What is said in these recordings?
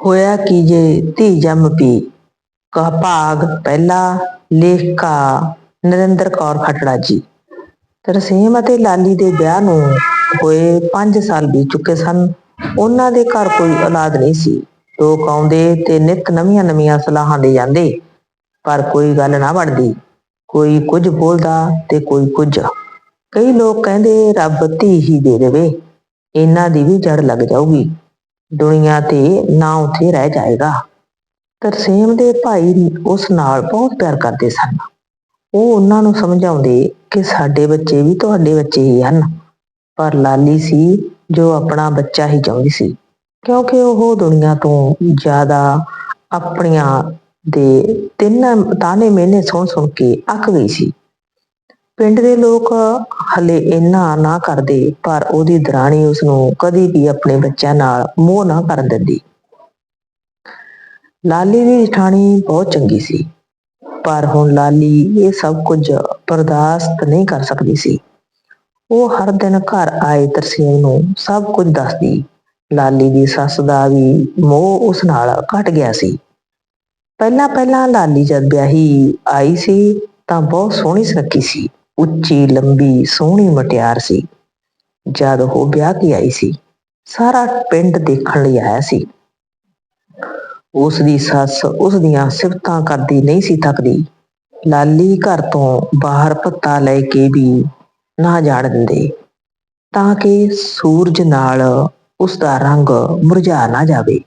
ਹੋਇਆ ਕੀ ਜੇ ਧੀ ਜੰਮ ਪੀ? ਕਹ ਭਾਗ ਪਹਿਲਾ ਲੇਖਕਾ ਨਰਿੰਦਰ ਕੌਰ ਖਟੜਾ ਜੀ ਤਰਸੇਮ ਅਤੇ ਲਾਲੀ ਦੇ ਵਿਆਹ ਨੂੰ ਹੋਏ 5 ਸਾਲ ਬੀਤ ਚੁੱਕੇ ਸਨ। ਉਹਨਾਂ ਦੇ ਘਰ ਕੋਈ ਔਲਾਦ ਨਹੀਂ ਸੀ। ਲੋਕ ਆਉਂਦੇ ਤੇ ਨਿਤ ਨਵੀਆਂ ਨਵੀਆਂ ਸਲਾਹਾਂ ਦੇ ਜਾਂਦੇ। ਪਰ ਕੋਈ ਗੱਲ ਨਾ ਬਣਦੀ। ਕੋਈ ਕੁਝ ਬੋਲਦਾ ਤੇ ਕੋਈ ਕੁਝ। ਕਈ ਲੋਕ ਕਹਿੰਦੇ, ਰੱਬ ਧੀ ਹੀ ਦੇ ਦੇਵੇ। ਇਹਨਾਂ ਦੀ ਵੀ ਜੜ ਲੱਗ ਜਾਊਗੀ। ਦੁਨੀਆ ਤੇ ਨਾ ਉੱਥੇ ਰਹਿ ਜਾਏਗਾ। ਤਰਸੇਮ ਦੇ ਭਾਈ ਉਸ ਨਾਲ ਬਹੁਤ ਪਿਆਰ ਕਰਦੇ ਸਨ। ਉਹ ਉਹਨਾਂ ਨੂੰ ਸਮਝਾਉਂਦੇ ਕਿ ਸਾਡੇ ਬੱਚੇ ਵੀ ਤੁਹਾਡੇ ਬੱਚੇ ਹੀ ਹਨ। ਪਰ ਲਾਲੀ ਸੀ ਜੋ ਆਪਣਾ ਬੱਚਾ ਹੀ ਚਾਹੁੰਦੀ ਸੀ। ਕਿਉਂਕਿ ਉਹ ਦੁਨੀਆ ਤੋਂ ਜ਼ਿਆਦਾ ਆਪਣੀਆਂ ਦੇ ਤਿੰਨ ਤਾਨੇ ਮਿਹਨੇ ਸੁਣ ਸੁਣ ਕੇ ਅੱਕ ਗਈ ਸੀ। ਪਿੰਡ ਦੇ ਲੋਕ ਹਲੇ ਇੰਨਾ ਨਾ ਕਰਦੇ, ਪਰ ਉਹਦੀ ਦਰਾਣੀ ਉਸ ਨੂੰ ਕਦੀ ਵੀ ਆਪਣੇ ਬੱਚਿਆਂ ਨਾਲ ਮੋਹ ਨਾ ਕਰਨ ਦਿੰਦੀ। ਲਾਲੀ ਦੀ ਜਠਾਣੀ ਬਹੁਤ ਚੰਗੀ ਸੀ, ਪਰ ਹੁਣ ਲਾਲੀ ਇਹ ਸਭ ਕੁਝ ਬਰਦਾਸ਼ਤ ਨਹੀਂ ਕਰ ਸਕਦੀ ਸੀ। ਉਹ ਹਰ ਦਿਨ ਘਰ ਆਏ ਤਰਸੇਮ ਨੂੰ ਸਭ ਕੁਝ ਦੱਸਦੀ। ਲਾਲੀ ਦੀ ਸੱਸ ਦਾ ਵੀ ਮੋਹ ਉਸ ਨਾਲ ਘਟ ਗਿਆ ਸੀ। ਪਹਿਲਾਂ ਪਹਿਲਾਂ ਲਾਲੀ ਜਦ ਵਿਆਹੀ ਆਈ ਸੀ, ਤਾਂ ਬਹੁਤ ਸੋਹਣੀ ਸੁਨੱਖੀ ਸੀ। ਉੱਚੀ, ਲੰਬੀ, ਸੋਹਣੀ ਮਟਿਆਰ ਸੀ। ਜਦ ਉਹ ਵਿਆਹ ਕੇ ਆਈ ਸੀ, ਸਾਰਾ ਪਿੰਡ ਦੇਖਣ ਲਈ ਆਇਆ ਸੀ। ਉਸ ਦੀ ਸੱਸ ਉਸ ਦੀਆਂ ਸਿਫਤਾਂ ਕਰਦੀ ਨਹੀਂ ਸੀ ਥੱਕਦੀ। ਲਾਲੀ ਘਰ ਤੋਂ ਬਾਹਰ ਪੱਤਾ ਲੈ ਕੇ ਵੀ ਨਾ ਜਾਣ ਦਿੰਦੇ, ਤਾਂ ਕਿ ਸੂਰਜ ਨਾਲ ਉਸ ਦਾ ਰੰਗ ਮੁਰਝਾ ਨਾ ਜਾਵੇ।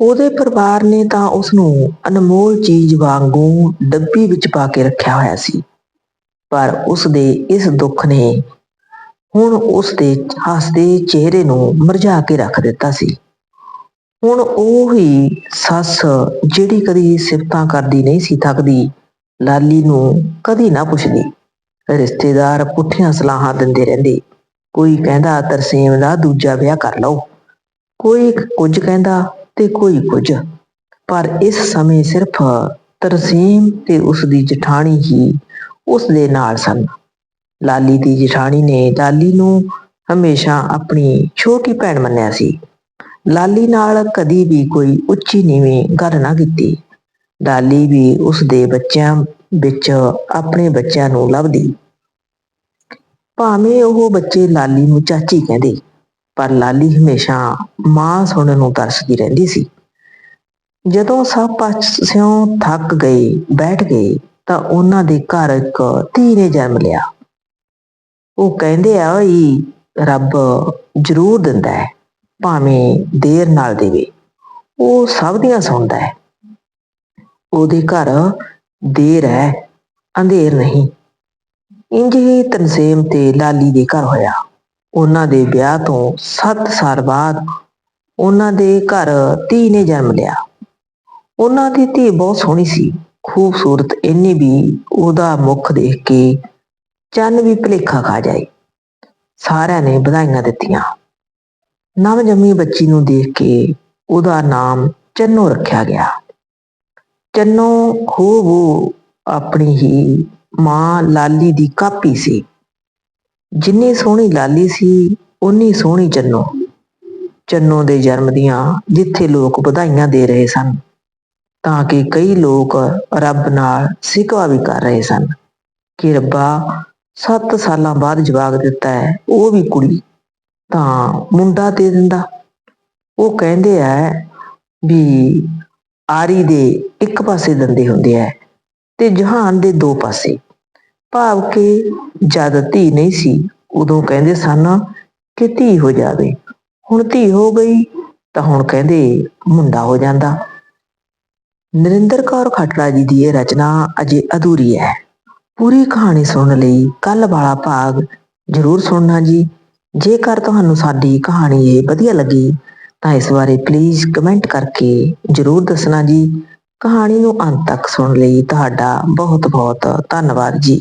ਉਹਦੇ ਪਰਿਵਾਰ ਨੇ ਤਾਂ ਉਸ ਨੂੰ ਅਨਮੋਲ ਚੀਜ਼ ਵਾਂਗੂ ਡੱਬੀ ਵਿੱਚ ਪਾ ਕੇ ਰੱਖਿਆ ਹੋਇਆ ਸੀ। ਪਰ ਉਸ ਦੇ ਇਸ ਦੁੱਖ ਨੇ ਹੁਣ ਉਸ ਦੇ ਹੱਸਦੇ ਚਿਹਰੇ ਨੂੰ ਮਰਝਾ ਕੇ ਰੱਖ ਦਿੱਤਾ ਸੀ। ਹੁਣ ਉਹ ਹੀ ਸੱਸ ਜਿਹੜੀ ਕਦੀ ਸਿਫਤਾਂ ਕਰਦੀ ਨਹੀਂ ਸੀ ਥੱਕਦੀ, ਲਾਲੀ ਨੂੰ ਕਦੀ ਨਾ ਪੁੱਛਦੀ। ਰਿਸ਼ਤੇਦਾਰ ਪੁੱਠੀਆਂ ਸਲਾਹਾਂ ਦਿੰਦੇ ਰਹਿੰਦੇ। ਕੋਈ ਕਹਿੰਦਾ, ਤਰਸੀਮ ਦਾ ਦੂਜਾ ਵਿਆਹ ਕਰ ਲਓ। ਕੋਈ ਕੁਝ ਕਹਿੰਦਾ ਤੇ ਕੋਈ ਕੁਝ। ਪਰ ਇਸ ਸਮੇਂ ਸਿਰਫ ਤਰਸੀਮ ਤੇ ਉਸ ਦੀ ਜਠਾਣੀ ਹੀ ਉਸ ਦੇ ਨਾਲ ਸਨ। ਲਾਲੀ ਦੀ ਜਠਾਣੀ ਨੇ ਲਾਲੀ ਨੂੰ ਹਮੇਸ਼ਾ ਆਪਣੀ ਛੋਟੀ ਭੈਣ ਮੰਨਿਆ ਸੀ। ਲਾਲੀ ਨਾਲ ਕਦੀ ਵੀ ਕੋਈ ਉੱਚੀ ਨੀਵੀਂ ਗੱਲ ਨਾ ਕੀਤੀ। ਲਾਲੀ ਵੀ ਉਸ ਦੇ ਬੱਚਿਆਂ ਵਿੱਚ ਆਪਣੇ ਬੱਚਿਆਂ ਨੂੰ ਲੱਭਦੀ। ਭਾਵੇਂ ਉਹ ਬੱਚੇ ਲਾਲੀ ਨੂੰ ਚਾਚੀ ਕਹਿੰਦੇ, ਪਰ ਲਾਲੀ ਹਮੇਸ਼ਾ ਮਾਂ ਸੁਣਨ ਨੂੰ ਤਰਸਦੀ ਰਹਿੰਦੀ ਸੀ। ਜਦੋਂ ਸਭ ਪਾਸਿਓਂ ਥੱਕ ਗਏ, ਬੈਠ ਗਏ ਤਾਂ ਉਹਨਾਂ ਦੇ ਘਰ ਇੱਕ ਧੀ ਨੇ ਜਨਮ ਲਿਆ ਉਹ ਕਹਿੰਦੇ ਆ ਵੀ ਰੱਬ ਜ਼ਰੂਰ ਦਿੰਦਾ ਹੈ, ਭਾਵੇਂ ਦੇਰ ਨਾਲ ਦੇਵੇ। ਉਹ ਸਭ ਦੀਆਂ ਸੁਣਦਾ ਹੈ। ਉਹਦੇ ਘਰ ਦੇਰ ਹੈ, ਅੰਧੇਰ ਨਹੀਂ। ਇੰਜ ਹੀ ਤਨਸੇਮ ਤੇ ਲਾਲੀ ਦੇ ਘਰ ਹੋਇਆ। ਉਹਨਾਂ ਦੇ ਵਿਆਹ ਤੋਂ 7 ਸਾਲ ਬਾਅਦ ਉਹਨਾਂ ਦੇ ਘਰ ਧੀ ਨੇ ਜਨਮ ਲਿਆ। ਉਹਨਾਂ ਦੀ ਧੀ ਬਹੁਤ ਸੋਹਣੀ ਸੀ। ਖੂਬਸੂਰਤ ਇੰਨੀ ਵੀ ਉਹਦਾ ਮੁਖ ਦੇਖ ਕੇ ਚੰਨ ਵੀ ਭਲੇਖਾ ਖਾ ਜਾਏ। ਸਾਰਿਆਂ ਨੇ ਵਧਾਈਆਂ ਦਿੱਤੀਆਂ। ਨਵ ਜੰਮੀ ਬੱਚੀ ਨੂੰ ਦੇਖ ਕੇ ਉਹਦਾ ਨਾਮ ਚੰਨੋ ਰੱਖਿਆ ਗਿਆ। ਚੰਨੋ ਖੂਬ ਆਪਣੀ ਹੀ ਮਾਂ ਲਾਲੀ ਦੀ ਕਾਪੀ ਸੀ। ਜਿੰਨੀ ਸੋਹਣੀ ਲਾਲੀ ਸੀ ਉਨੀ ਸੋਹਣੀ ਚੰਨੋ। ਚੰਨੋ ਦੇ ਜਨਮ ਦੀਆਂ ਜਿੱਥੇ ਲੋਕ ਵਧਾਈਆਂ ਦੇ ਰਹੇ ਸਨ ਤਾਂ ਕਿ ਕਈ ਲੋਕ ਰੱਬ ਨਾਲ ਸਿਕਵਾ ਵੀ ਕਰ ਰਹੇ ਸਨ ਕਿ ਰੱਬਾ 7 ਸਾਲਾਂ ਬਾਅਦ ਜਵਾਬ ਦਿੱਤਾ ਹੈ, ਉਹ ਵੀ ਕੁੜੀ ਤਾਂ ਮੁੰਡਾ ਦੇ ਦਿੰਦਾ। ਉਹ ਕਹਿੰਦੇ ਆ ਵੀ ਆਰੀ ਦੇ ਇੱਕ ਪਾਸੇ ਦੰਦੇ ਹੁੰਦੇ ਆ ਤੇ ਜਹਾਨ ਦੇ ਦੋ ਪਾਸੇ। ਭਾਵ ਕਿ ਜਦ ਧੀ ਨਹੀਂ ਸੀ, ਉਦੋਂ ਕਹਿੰਦੇ ਸਨ ਕਿ ਧੀ ਹੋ ਜਾਵੇ। ਹੁਣ ਧੀ ਹੋ ਗਈ ਤਾਂ ਹੁਣ ਕਹਿੰਦੇ ਮੁੰਡਾ ਹੋ ਜਾਂਦਾ। ਨਰਿੰਦਰ ਕੌਰ ਖਟੜਾ ਜੀ ਦੀ ਇਹ ਰਚਨਾ ਅਜੇ ਅਧੂਰੀ ਹੈ। ਪੂਰੀ ਕਹਾਣੀ ਸੁਣਨ ਲਈ ਕੱਲ ਵਾਲਾ ਭਾਗ ਜ਼ਰੂਰ ਸੁਣਨਾ ਜੀ। ਜੇਕਰ ਤੁਹਾਨੂੰ ਸਾਡੀ ਕਹਾਣੀ ਇਹ ਵਧੀਆ ਲੱਗੀ, ਤਾਂ ਇਸ ਬਾਰੇ ਪਲੀਜ਼ ਕਮੈਂਟ ਕਰਕੇ ਜ਼ਰੂਰ ਦੱਸਣਾ ਜੀ। ਕਹਾਣੀ ਨੂੰ ਅੰਤ ਤੱਕ ਸੁਣਨ ਲਈ ਤੁਹਾਡਾ ਬਹੁਤ ਬਹੁਤ ਧੰਨਵਾਦ ਜੀ।